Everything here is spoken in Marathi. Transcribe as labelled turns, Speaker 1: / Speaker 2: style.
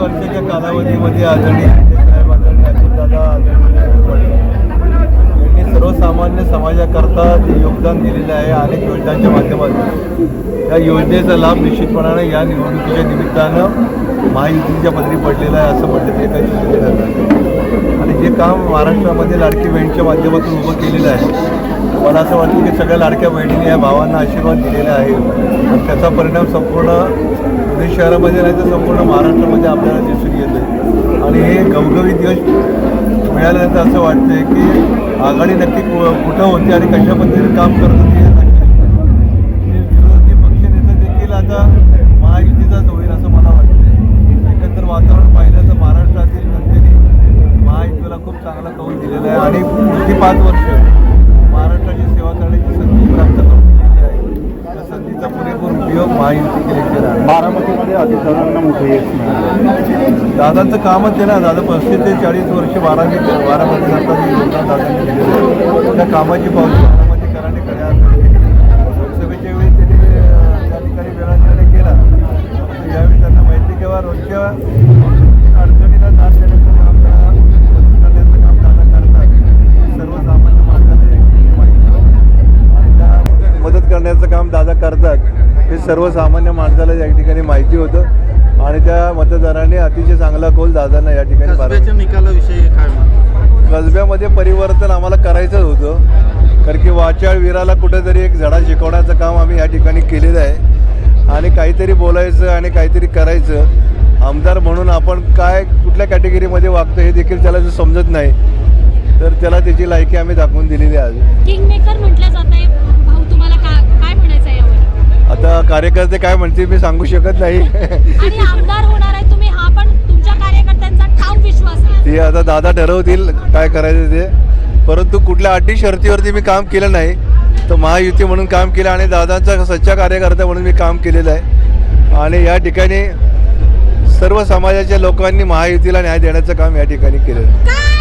Speaker 1: वर्षाच्या कालावधीमध्ये आदरणीय साहेब आदरणीय अजितदादा आदरणीय यांनी सर्वसामान्य समाजाकरता जे योगदान दिलेलं आहे अनेक योजनांच्या माध्यमातून. या योजनेचा लाभ निश्चितपणाने या निवडणुकीच्या निमित्तानं महायुतीच्या पदरी पडलेला आहे असं म्हटलं तरी काही चुकीचे ठरणार आणि जे काम महाराष्ट्रामध्ये लाडकी बहिणीच्या माध्यमातून उभं केलेलं आहे मला असं वाटतं की सगळ्या लाडक्या बहिणीने या भावांना आशीर्वाद दिलेला आहे. त्याचा परिणाम संपूर्ण पुणे शहरामध्ये नाही तर संपूर्ण महाराष्ट्रामध्ये आपल्याला दिसून येतं आहे आणि हे गवगवीत यश मिळाल्यानंतर असं वाटतंय की आघाडी नक्की कु- कुठं होती आणि कशा पद्धतीने काम करत होती विरोधी पक्षनेता देखील आता महायुतीचाच होईल असं मला वाटतंय. एकंदर वातावरण पाहिलं तर महाराष्ट्रातील जनतेने महायुतीला खूप चांगला कौल दिलेला आहे. आणि पुढची पाच वर्ष महाराष्ट्राची सेवा करण्याची संधी प्राप्त करून दिलेली आहे त्या संधीचा पुरेपूर उपयोग महायुती केल्याचे राहणार
Speaker 2: बारामतीमध्ये अजितदादांना मोठं यश मिळालं.
Speaker 1: दादांचं कामच आहे ना दादा पस्तीस ते चाळीस वर्ष बारावी बारामती सरकारची योजना दादांनी दिलेली त्या कामाची पावती बारामतीकरांनी खऱ्या अर्थाने लोकसभेच्या वेळी त्यांनी अं, त्या ठिकाणी वेळा केला यावेळी त्यांना माहिती किंवा रोजच्या अडचणीला दाद देण्याचं काम त्या करण्याचं काम दादा करतात. हे सर्वसामान्य माणसाला माहिती त्या मदत करण्याचं काम दादा करतात. हे सर्वसामान्य माणसाला या ठिकाणी माहिती होतं. आणि त्या मतदारांनी अतिशय चांगला कौल दादांना या ठिकाणी
Speaker 3: निकालाविषयी काय
Speaker 1: कसब्यामध्ये परिवर्तन आम्हाला करायचंच होतं. कारण की वाचाळ वीराला कुठेतरी एक धडा शिकवण्याचं काम आम्ही या ठिकाणी केलेलं आहे. आणि काहीतरी बोलायचं आणि काहीतरी करायचं. आमदार म्हणून आपण काय कुठल्या कॅटेगरीमध्ये वागतो हे देखील त्याला जर समजत नाही. तर त्याला त्याची लायकी आम्ही दाखवून दिलेली आहे आज.
Speaker 4: किंग मेकर म्हटलं जात.
Speaker 1: कार्यकर्ते काय म्हणतील मी सांगू शकत नाही.
Speaker 4: आणि आमदार होणार आहे तुम्ही हा पण तुमच्या कार्यकर्त्यांचा ठाम विश्वास आहे.
Speaker 1: ते आता दादा ठरवतील काय करायचं ते. परंतु कुठल्या अटी शर्तीवरती मी काम केलं नाही तर महायुती म्हणून काम केलं आणि दादांचा सच्चा कार्यकर्ता म्हणून मी काम केलेलं आहे. आणि या ठिकाणी सर्व समाजाच्या लोकांनी महायुतीला न्याय देण्याचं काम या ठिकाणी केलेलं आहे.